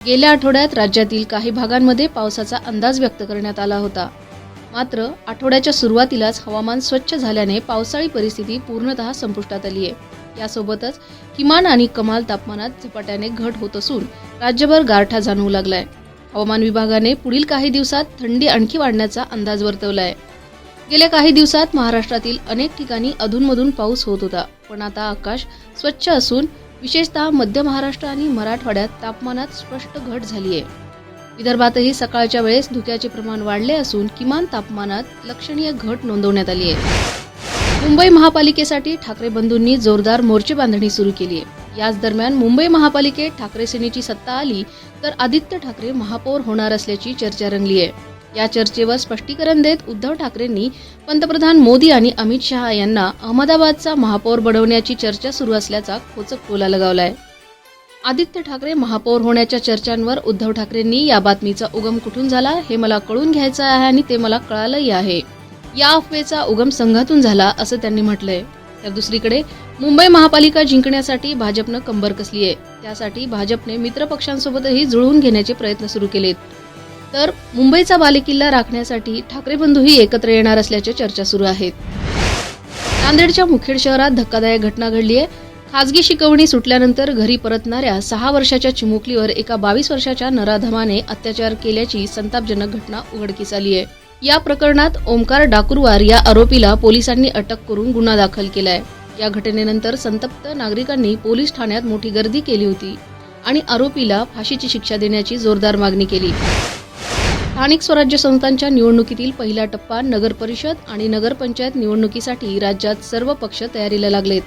गेल्या आठवड्यात राज्यातील काही भागांमध्ये पावसाचा अंदाज व्यक्त करण्यात आला होता. मात्र आठवड्याच्या सुरुवातीलाच हवामान स्वच्छ झाल्याने पावसाळी परिस्थिती पूर्णतः संपुष्टात आली आहे. यासोबतच किमान आणि कमाल तापमानात झपाट्याने घट होत असून राज्यभर गारठा जाणवू लागलाय. हवामान विभागाने पुढील काही दिवसात थंडी आणखी वाढण्याचा अंदाज वर्तवला आहे गेल्या काही दिवसात महाराष्ट्रातील अनेक ठिकाणी अधूनमधून पाऊस होत होता पण आता आकाश स्वच्छ असून विशेषतः मध्य महाराष्ट्र आणि मराठवाड्यात तापमानात स्पष्ट घट झाली आहे विदर्भातही सकाळच्या वेळेस धुक्याचे प्रमाण वाढले असून किमान तापमानात लक्षणीय घट नोंदवण्यात आली आहे मुंबई महापालिकेसाठी ठाकरे बंधूंनी जोरदार मोर्चे बांधणी सुरू केली आहे याच दरम्यान मुंबई महापालिकेत ठाकरे सेनेची सत्ता आली तर आदित्य ठाकरे महापौर होणार असल्याची चर्चा रंगली आहे या चर्चेवर स्पष्टीकरण देत उद्धव ठाकरेंनी पंतप्रधान मोदी आणि अमित शहा यांना अहमदाबादचा महापौर बनवण्याची चर्चा सुरू असल्याचा खोचक टोला लगावलाय. आदित्य ठाकरे महापौर होण्याच्या चर्चांवर उद्धव ठाकरेंनी या बातमीचा उगम कुठून झाला हे मला कळून घ्यायचं आहे आणि ते मला कळालंही आहे. या अफवेचा उगम संघातून झाला असं त्यांनी म्हटलंय. तर दुसरीकडे मुंबई महापालिका जिंकण्यासाठी भाजपनं कंबर कसली आहे त्यासाठी भाजपने मित्रपक्षांसोबतही जुळवून घेण्याचे प्रयत्न सुरू केलेत. तर मुंबईचा बालेकिल्ला राखण्यासाठी ठाकरे बंधूही एकत्र येणार असल्याच्या चर्चा सुरू आहेत. नांदेडच्या मुखेड शहरात धक्कादायक घटना घडली आहे. खासगी शिकवणी सुटल्यानंतर घरी परतणाऱ्या सहा वर्षाच्या चिमुकलीवर एका बावीस वर्षाच्या नराधमाने अत्याचार केल्याची संतापजनक घटना उघडकीस आली आहे. या प्रकरणात ओमकार डाकुरवार या आरोपीला पोलिसांनी अटक करून गुन्हा दाखल केलाय. या घटनेनंतर संतप्त नागरिकांनी पोलीस ठाण्यात मोठी गर्दी केली होती आणि आरोपीला फाशीची शिक्षा देण्याची जोरदार मागणी केली. स्थानिक स्वराज्य संस्थांच्या निवडणुकीतील पहिला टप्पा नगरपरिषद आणि नगरपंचायत निवडणुकीसाठी राज्यात सर्व पक्ष तयारीला लागलेत.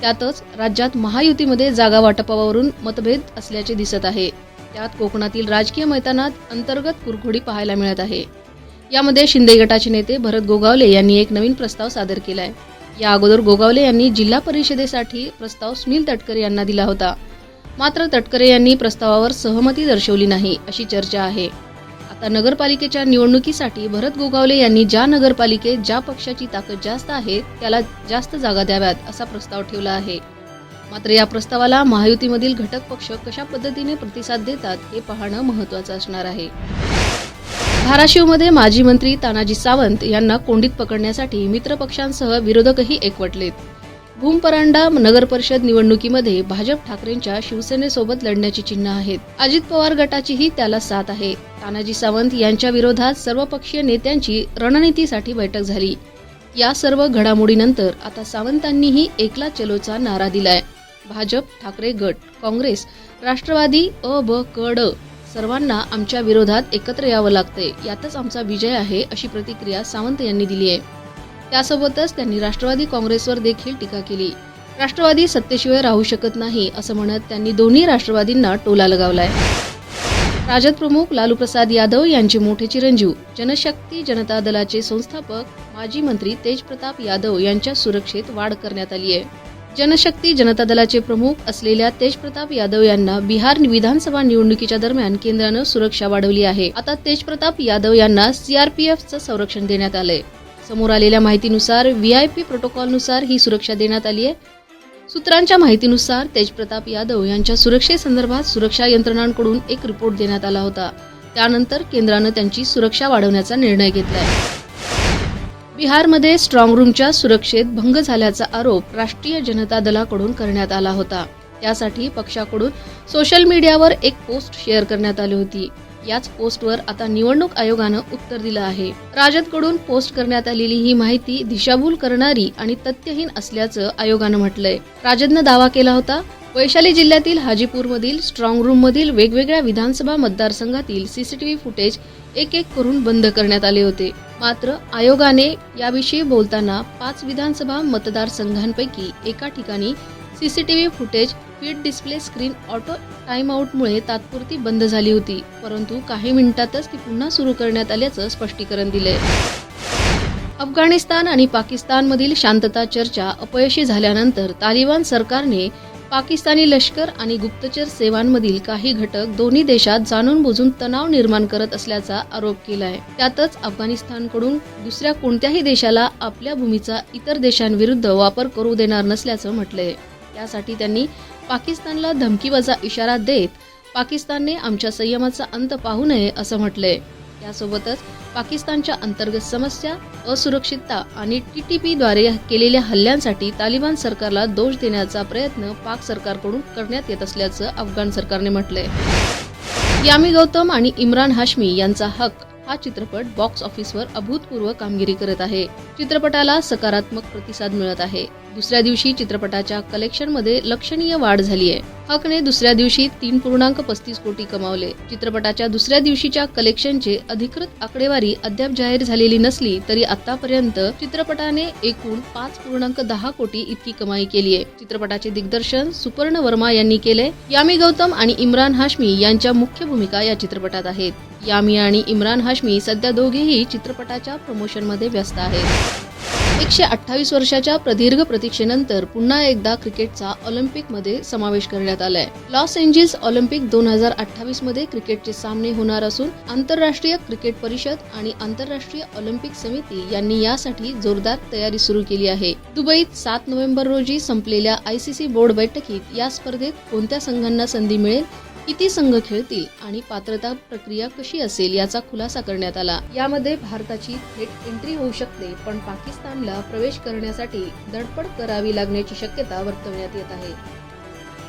त्यातच राज्यात महायुतीमध्ये जागा वाटपावरून मतभेद असल्याचे दिसत आहे. त्यात कोकणातील राजकीय मैदानात अंतर्गत कुरघोडी पाहायला मिळत आहे. यामध्ये शिंदे गटाचे नेते भरत गोगावले यांनी एक नवीन प्रस्ताव सादर केलाय. या अगोदर गोगावले यांनी जिल्हा परिषदेसाठी प्रस्ताव सुनील तटकरे यांना दिला होता. मात्र तटकरे यांनी प्रस्तावावर सहमती दर्शवली नाही अशी चर्चा आहे. आता नगरपालिकेच्या निवडणुकीसाठी भरत गोगावले यांनी ज्या नगरपालिकेत ज्या पक्षाची ताकद जास्त आहे त्याला जास्त जागा द्याव्यात असा प्रस्ताव ठेवला आहे. मात्र या प्रस्तावाला महायुतीमधील घटक पक्ष कशा पद्धतीने प्रतिसाद देतात हे पाहणं महत्वाचं असणार आहे. धाराशिवमध्ये माजी मंत्री तानाजी सावंत यांना कोंडीत पकडण्यासाठी मित्रपक्षांसह विरोधकही एकवटलेत. भूमपरांडा नगर परिषद निवडणुकीमध्ये भाजप ठाकरेंच्या शिवसेनेसोबत लढण्याची चिन्ह आहेत. अजित पवार गटाचीही त्याला साथ आहे. तानाजी सावंत यांच्या विरोधात सर्वपक्षीय नेत्यांची रणनीतीसाठी बैठक झाली. या सर्व घडामोडीनंतर आता सावंतांनीही एकला चलोचा नारा दिलाय. भाजप ठाकरे गट काँग्रेस राष्ट्रवादी अ ब क ड सर्वांना आमच्या विरोधात एकत्र यावं लागतंय. यातच आमचा विजय आहे अशी प्रतिक्रिया सावंत यांनी दिली आहे. त्यासोबतच त्यांनी राष्ट्रवादी काँग्रेसवर देखील टीका केली. राष्ट्रवादी सत्तेशिवाय राहू शकत नाही असं म्हणत त्यांनी दोन्ही राष्ट्रवादींना टोला लगावलाय. राजद प्रमुख लालू प्रसाद यादव यांचे मोठे चिरंजीव जनशक्ती जनता दलाचे संस्थापक माजी मंत्री तेजप्रताप यादव यांच्या सुरक्षेत वाढ करण्यात आली आहे. जनशक्ती जनता दलाचे प्रमुख असलेल्या तेजप्रताप यादव यांना बिहार विधानसभा निवडणुकीच्या दरम्यान केंद्रानं सुरक्षा वाढवली आहे. आता तेजप्रताप यादव यांना सीआरपीएफचं संरक्षण देण्यात आलंय. समोर आलेल्या माहितीनुसार व्ही आय पी प्रोटोकॉलनुसार ही सुरक्षा देण्यात आली आहे. सूत्रांच्या माहितीनुसार तेजप्रताप यादव यांच्या सुरक्षेसंदर्भात सुरक्षा यंत्रणांकडून एक रिपोर्ट देण्यात आला होता. त्यानंतर केंद्रानं त्यांची सुरक्षा वाढवण्याचा निर्णय घेतलाय. बिहारमध्ये स्ट्रॉंग रूमच्या सुरक्षेत भंग झाल्याचा आरोप राष्ट्रीय जनता दलाकडून करण्यात आला होता. त्यासाठी पक्षाकडून सोशल मीडियावर एक पोस्ट शेअर करण्यात आली होती. याच पोस्टवर आता निवडणूक आयोगानं उत्तर दिलं आहे. राजदकडून पोस्ट करण्यात आलेली ही माहिती दिशाभूल करणारी आणि तथ्यहीन असल्याचं आयोगानं म्हटलंय. राजदनं दावा केला होता वैशाली जिल्ह्यातील हाजीपूरमधील स्ट्रॉंग रूममधील वेगवेगळ्या विधानसभा मतदारसंघातील सीसीटीव्ही फुटेज एक एक करून बंद करण्यात आले होते. मात्र आयोगाने याविषयी बोलताना पाच विधानसभा मतदारसंघांपैकी एका ठिकाणी CCTV footage feed display screen auto टाईमआउटमुळे तात्पुरती बंद झाली होती परंतु काही मिनिटातच ती पुन्हा सुरू करण्यात आल्याचं स्पष्टीकरण दिले अफगाणिस्तान आणि पाकिस्तानमधील शांतता चर्चा अपयशी झाल्यानंतर तालिबान सरकारने पाकिस्तानी लष्कर आणि गुप्तचर सेवांमधील काही घटक दोन्ही देशात जाणून बुजून तणाव निर्माण करत असल्याचा आरोप केलाय. त्यातच अफगाणिस्तानकडून दुसऱ्या कोणत्याही देशाला आपल्या भूमीचा इतर देशांविरुद्ध वापर करू देणार नसल्याचं म्हटलंय. त्यासाठी त्यांनी पाकिस्तानला धमकीवजा इशारा देत पाकिस्तानने आमच्या संयमाचा अंत पाहू नये असं म्हटलंय. यासोबतच पाकिस्तानच्या अंतर्गत समस्या असुरक्षितता आणि टी टी पीद्वारे केलेल्या हल्ल्यांसाठी तालिबान सरकारला दोष देण्याचा प्रयत्न पाक सरकारकडून करण्यात येत असल्याचं अफगाण सरकारने म्हटलंय. यामी गौतम आणि इम्रान हाशमी यांचा हक हा चित्रपट बॉक्स ऑफिसवर अभूतपूर्व कामगिरी करत आहे. चित्रपटाला सकारात्मक प्रतिसाद मिळत आहे. दुसऱ्या दिवशी चित्रपटाच्या कलेक्शनमध्ये लक्षणीय वाढ झाली आहे हकने दुसऱ्या दिवशी तीन पूर्णांक पस्तीस कोटी कमावले. चित्रपटाच्या दुसऱ्या दिवशीच्या कलेक्शनचे अधिकृत आकडेवारी अद्याप जाहीर झालेली नसली तरी आतापर्यंत चित्रपटाने एकूण पाच पूर्णांक दहा कोटी इतकी कमाई केली आहे चित्रपटाचे दिग्दर्शन सुपर्ण वर्मा यांनी केले यामी गौतम आणि इम्रान हाशमी यांच्या मुख्य भूमिका या चित्रपटात आहेत. यामी आणि इम्रान हाशमी सध्या दोघेही चित्रपटाच्या प्रमोशनमध्ये व्यस्त आहेत. एकशे अठ्ठावीस वर्षाच्या प्रदीर्घ प्रतीक्षेनंतर पुन्हा एकदा क्रिकेटचा ऑलिम्पिकमध्ये समावेश करण्यात आलाय. लॉस एंजिल्स ऑलिम्पिक दोन हजार अठ्ठावीसमध्ये क्रिकेटचे सामने होणार असून आंतरराष्ट्रीय क्रिकेट परिषद आणि आंतरराष्ट्रीय ऑलिम्पिक समिती यांनी यासाठी जोरदार तयारी सुरू केली आहे. दुबईत सात नोव्हेंबर रोजी संपलेल्या आयसीसी बोर्ड बैठकीत या स्पर्धेत कोणत्या संघांना संधी मिळेल? किती संघ खेळतील आणि पात्रता प्रक्रिया कशी असेल याचा खुलासा करण्यात आला. यामध्ये भारताची थेट एंट्री होऊ शकते पण पाकिस्तानला प्रवेश करण्यासाठी धडपड करावी लागण्याची शक्यता वर्तवण्यात येत आहे.